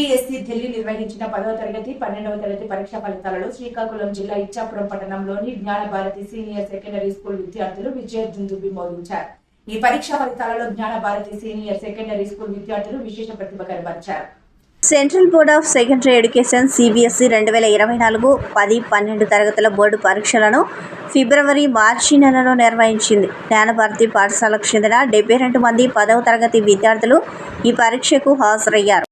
CBSE Delhi నిర్వహించిన పదవ తరగతి పన్నెండవ తరగతి పరీక్ష ఫలితాలలో శ్రీకాకుళం జిల్లా ఇచ్చాపురం పట్టణంలోని జ్ఞాన భారతి సీనియర్ సెకండరీ స్కూల్ విద్యార్థులు విజయ దుందుబి ఈ పరీక్ష ఫలితాలలో జ్ఞాన భారతి సీనియర్ సెకండరీ స్కూల్ విద్యార్థులు విశేష ప్రతిభ కనబరిచారు. Central board of secondary education CBSE రెండు వేల ఇరవై నాలుగు పది పన్నెండు తరగతుల బోర్డు పరీక్షలను ఫిబ్రవరి మార్చి నెలలో నిర్వహించింది. జ్ఞానభారతి పాఠశాలకు చెందిన డెబ్బై రెండు మంది పదవ తరగతి విద్యార్థులు ఈ పరీక్షకు హాజరయ్యారు.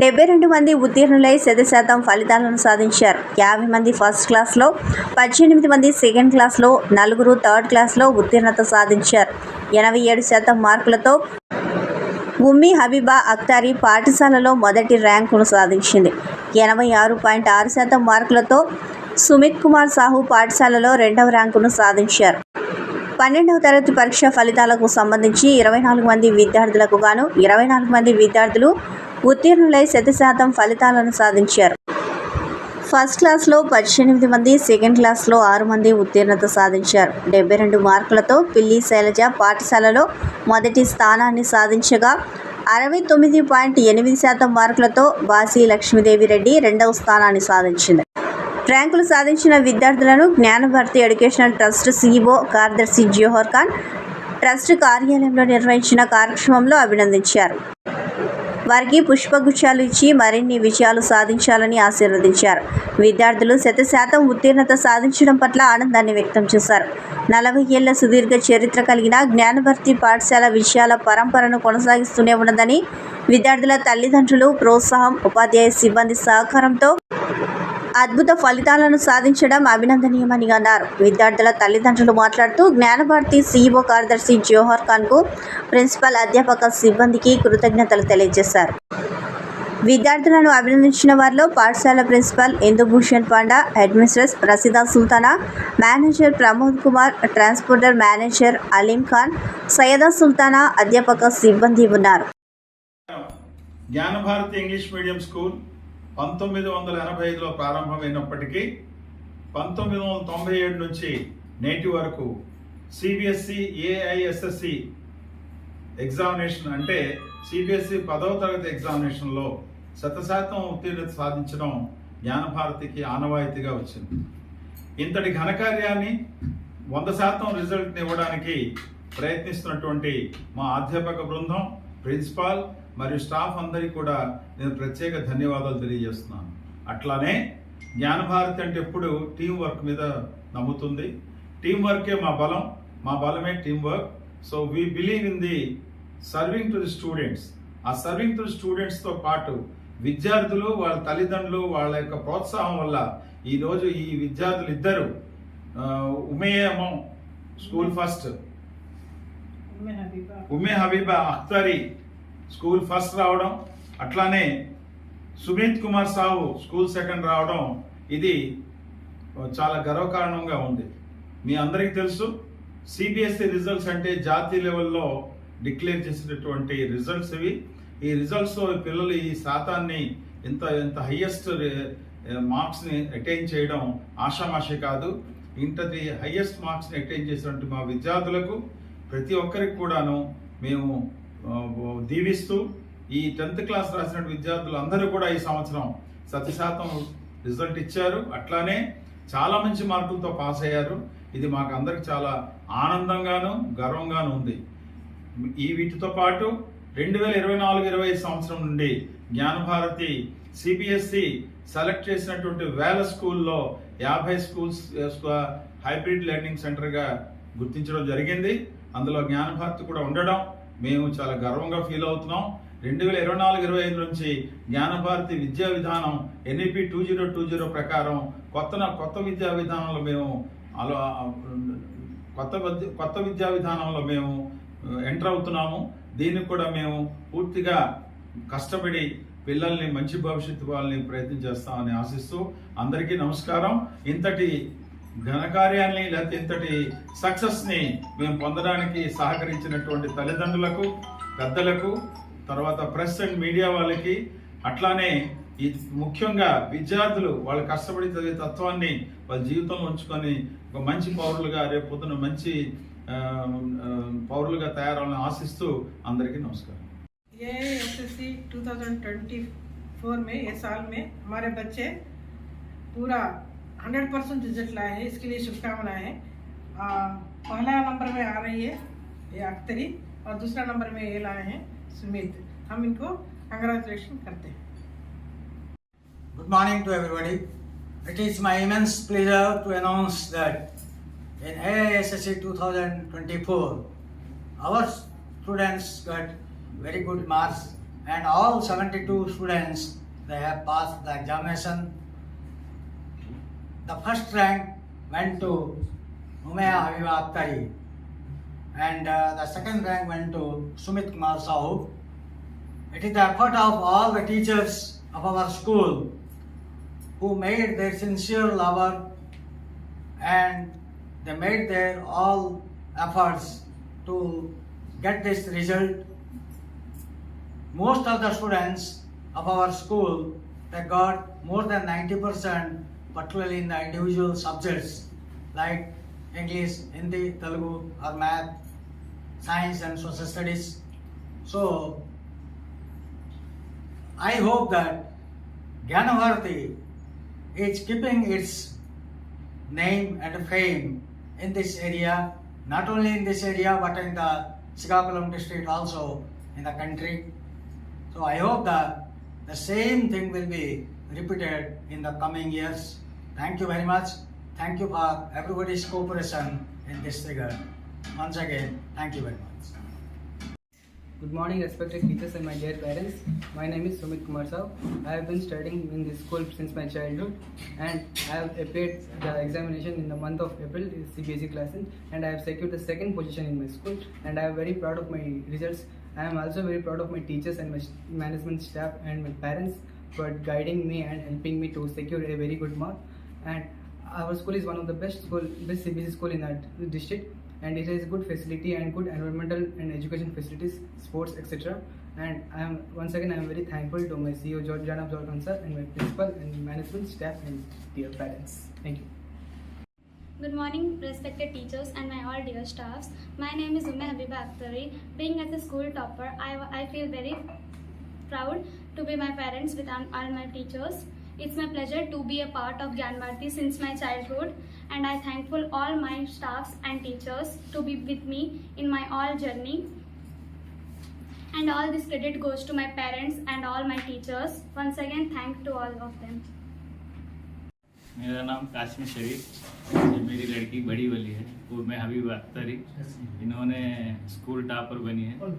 డెబ్బై రెండు మంది ఉత్తీర్ణులై శత శాతం ఫలితాలను సాధించారు. యాభై మంది ఫస్ట్ క్లాస్లో పద్దెనిమిది మంది సెకండ్ క్లాస్లో నలుగురు థర్డ్ క్లాస్లో ఉత్తీర్ణత సాధించారు. ఎనభై ఏడు శాతం మార్కులతో ఉమ్మి హబీబా అఖ్తారీ పాఠశాలలో మొదటి ర్యాంకును సాధించింది. ఎనభై ఆరు పాయింట్ ఆరు శాతం మార్కులతో సుమిత్ కుమార్ సాహు పాఠశాలలో రెండవ ర్యాంకును సాధించారు. పన్నెండవ తరగతి పరీక్ష ఫలితాలకు సంబంధించి ఇరవై నాలుగు మంది విద్యార్థులకు గాను ఇరవై నాలుగు మంది విద్యార్థులు ఉత్తీర్ణులై శత శాతం ఫలితాలను సాధించారు. ఫస్ట్ క్లాస్లో పద్దెనిమిది మంది సెకండ్ క్లాస్లో ఆరు మంది ఉత్తీర్ణత సాధించారు. డెబ్బై రెండు మార్కులతో పిల్లి శైలజ పాఠశాలలో మొదటి స్థానాన్ని సాధించగా అరవై తొమ్మిది పాయింట్ ఎనిమిది శాతం మార్కులతో బాసి లక్ష్మీదేవి రెడ్డి రెండవ స్థానాన్ని సాధించింది. ర్యాంకులు సాధించిన విద్యార్థులను జ్ఞానభారతి ఎడ్యుకేషనల్ ట్రస్ట్ సీఈఓ కార్యదర్శి జోహర్ ఖాన్ ట్రస్ట్ కార్యాలయంలో నిర్వహించిన కార్యక్రమంలో అభినందించారు. వారికి పుష్పగుచ్చాలు ఇచ్చి మరిన్ని విజయాలు సాధించాలని ఆశీర్వదించారు. విద్యార్థులు శతశాతం ఉత్తీర్ణత సాధించడం పట్ల ఆనందాన్ని వ్యక్తం చేశారు. నలభై ఏళ్ళ సుదీర్ఘ చరిత్ర కలిగిన జ్ఞానభర్తి పాఠశాల విషయాల పరంపరను కొనసాగిస్తూనే ఉన్నదని విద్యార్థుల తల్లిదండ్రులు ప్రోత్సాహం ఉపాధ్యాయ సిబ్బంది సహకారంతో అద్భుత ఫలితాలను సాధించడం అభినందనీయమని అన్నారు. విద్యార్థుల తల్లిదండ్రులు మాట్లాడుతూ జ్ఞానభారతి సీఈఓ కార్యదర్శి జోహర్ ఖాన్కు ప్రిన్సిపల్ అధ్యాపక సిబ్బందికి కృతజ్ఞతలు తెలియజేశారు. విద్యార్థులను అభినందించిన వారిలో పాఠశాల principal Indubhushan Panda head Rasida Sultana manager Pramod Kumar transporter manager Aleem Khan Sayyada Sultana అధ్యాపక సిబ్బంది ఉన్నారు. జ్ఞానభారతి ఇంగ్లీష్ మీడియం స్కూల్ పంతొమ్మిది వందల ఎనభై ఐదులో ప్రారంభమైనప్పటికీ పంతొమ్మిది వందల తొంభై ఏడు నుంచి నేటి వరకు సిబిఎస్సి ఏఐఎస్ఎస్సి ఎగ్జామినేషన్ అంటే సిబిఎస్సి పదవ తరగతి ఎగ్జామినేషన్లో శతశాతం ఉత్తీర్ణత సాధించడం జ్ఞానభారతికి ఆనవాయితీగా వచ్చింది. ఇంతటి ఘనకార్యాన్ని వంద శాతం రిజల్ట్ని ఇవ్వడానికి ప్రయత్నిస్తున్నటువంటి మా అధ్యాపక బృందం ప్రిన్సిపాల్ మరియు స్టాఫ్ అందరికీ కూడా నేను ప్రత్యేక ధన్యవాదాలు తెలియజేస్తున్నాను. అట్లానే జ్ఞానభారతి అంటే ఎప్పుడు టీం వర్క్ మీద నమ్ముతుంది. టీం వర్కే మా బలం. మా బలమే teamwork so we believe in the serving to the students ఆ సర్వింగ్ టు స్టూడెంట్స్తో పాటు విద్యార్థులు వాళ్ళ తల్లిదండ్రులు వాళ్ళ యొక్క ప్రోత్సాహం వల్ల ఈరోజు ఈ విద్యార్థులు ఇద్దరు ఉమేయమో school first. Umme Habiba Akhtari school first రావడం అట్లానే సుమిత్ కుమార్ సాహు స్కూల్ సెకండ్ రావడం ఇది చాలా గర్వకారణంగా ఉంది. మీ అందరికీ తెలుసు సిబిఎస్ఈ రిజల్ట్స్ అంటే జాతీయ లెవెల్లో డిక్లేర్ చేసినటువంటి రిజల్ట్స్ ఇవి. ఈ రిజల్ట్స్లో పిల్లలు ఈ శాతాన్ని ఇంత ఇంత హయ్యెస్ట్ మార్క్స్ని అటైన్ చేయడం ఆషామాషి కాదు. ఇంతది హయ్యెస్ట్ మార్క్స్ని అటైన్ చేసినటువంటి మా విద్యార్థులకు ప్రతి ఒక్కరికి కూడాను మేము దీవిస్తూ ఈ టెన్త్ క్లాస్ రాసిన విద్యార్థులు అందరూ కూడా ఈ సంవత్సరం సత్య శాతం రిజల్ట్ ఇచ్చారు. అట్లానే చాలా మంచి మార్కులతో పాస్ అయ్యారు. ఇది మాకు అందరికి చాలా ఆనందంగాను గర్వంగాను ఉంది. ఈ వీటితో పాటు రెండు వేల ఇరవై నాలుగు ఇరవై సంవత్సరం నుండి జ్ఞానభారతి సిబిఎస్ఈ సెలెక్ట్ చేసినటువంటి వేల స్కూల్లో యాభై స్కూల్స్ హైబ్రిడ్ లెర్నింగ్ సెంటర్గా గుర్తించడం జరిగింది. అందులో జ్ఞానభారతి కూడా ఉండడం మేము చాలా గర్వంగా ఫీల్ అవుతున్నాం. రెండు వేల ఇరవై నాలుగు ఇరవై ఐదు నుంచి జ్ఞానభారతి విద్యా విధానం NEP two zero two zero ప్రకారం కొత్త కొత్త విద్యా విధానంలో మేము అలా కొత్త కొత్త విద్యా విధానంలో మేము uh, ఎంటర్ అవుతున్నాము. దీనికి కూడా మేము పూర్తిగా కష్టపడి పిల్లల్ని మంచి భవిష్యత్తు వాళ్ళని ప్రయత్నం చేస్తామని ఆశిస్తూ అందరికీ నమస్కారం. ఇంతటి ఘనకార్యాన్ని లేకపోతే ఇంతటి సక్సెస్ని మేము పొందడానికి సహకరించినటువంటి తల్లిదండ్రులకు పెద్దలకు తర్వాత ప్రెస్ అండ్ మీడియా వాళ్ళకి అట్లానే ఈ ముఖ్యంగా విద్యార్థులు వాళ్ళు కష్టపడి చదివే తత్వాన్ని వాళ్ళ జీవితంలో ఉంచుకొని ఒక మంచి పౌరులుగా రేపు పొద్దున మంచి ఆ, ఆ, పౌరులుగా తయారవాలని ఆశిస్తూ అందరికీ నమస్కారం AISSC two thousand twenty four में ये साल में हमारे बच्चे पूरा हंड्रेड परसेंट रिज़ल्ट लाए हैं, इसके लिए शुभकामनाएँ हैं। पहला नंबर में आ रही है ये अख्तरी और दूसरा नंबर में ये लाए हैं सुमित। हम इनको कंग्रेचुलेशन करते हैं। Good morning to everybody it is my immense pleasure to announce that in ASSC 2024 our students got very good marks and all 72 students they have passed the examination The first rank went to Umaya Habiba Akhtari and uh, the second rank went to Sumit Kumar Sahu. It is the effort of all the teachers of our school who made their sincere labor and they made their all efforts to get this result. Most of the students of our school they got more than 90%, particularly in the individual subjects like English, Hindi, Telugu, or math, science, and social studies. So I hope that Gyanavarti is keeping its name and fame in this area, not only in this area but in the Srikakulam district also in the country. So I hope that the same thing will be repeated in the coming years. Thank you very much. Thank you for everybody's cooperation in this regard. Once again, thank you very much. Good morning, respected teachers and my dear parents. My name is Sumit Kumar Sav. I have been studying in this school since my childhood, and I have appeared the examination in the month of April, CBSE classes, and I have secured the second position in my school. And I am very proud of my results. I am also very proud of my teachers and my management staff and my parents for guiding me and helping me to secure a very good mark. And our school is one of the best school, best CBSE school in that district and it has good facility and good environmental and education facilities, sports, etc. And I am once again I am very thankful to my CEO George Janab sir and my principal and management staff and dear parents. Thank you. Good morning, respected teachers and my all dear staffs. My name is Ume Habiba Akhtari. Being as a school topper, I, I feel very proud to be my parents with all my teachers. It's my pleasure to be a part of Gyan Bharati since my childhood, and I thankful all my staffs and teachers to be with me in my all journey. And all this credit goes to my parents and all my teachers. Once again, thank to all of them. मेरा नाम कासिम शरीफ ये मेरी लड़की बड़ी वाली है और मैं हबीब अख्तरी इन्होंने स्कूल टॉपर बनी है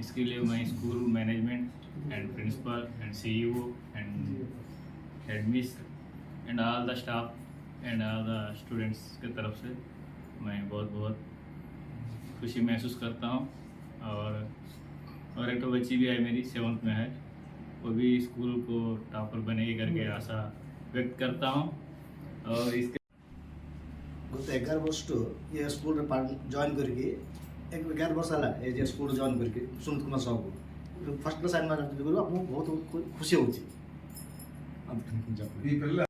इसके लिए मैं school management and principal and CEO and headmistress and all the staff and all the students के तरफ़ से मैं बहुत बहुत खुशी महसूस करता हूँ। और और एक तो बच्ची भी आई मेरी सेवन्थ में है। वो भी स्कूल को टॉपर बनेगी करके आशा व्यक्त करता हूँ। और इसके गत एगार वर्ष तो ये स्कूल जॉइन करके, एक एगार वर्ष आला ये स्कूल जॉइन करके, सुमित कुमार साहू को। फ़र्स्ट क्लास आने मैं बहुत खुशी होती అంత కనిపించాలి ఈ పిల్ల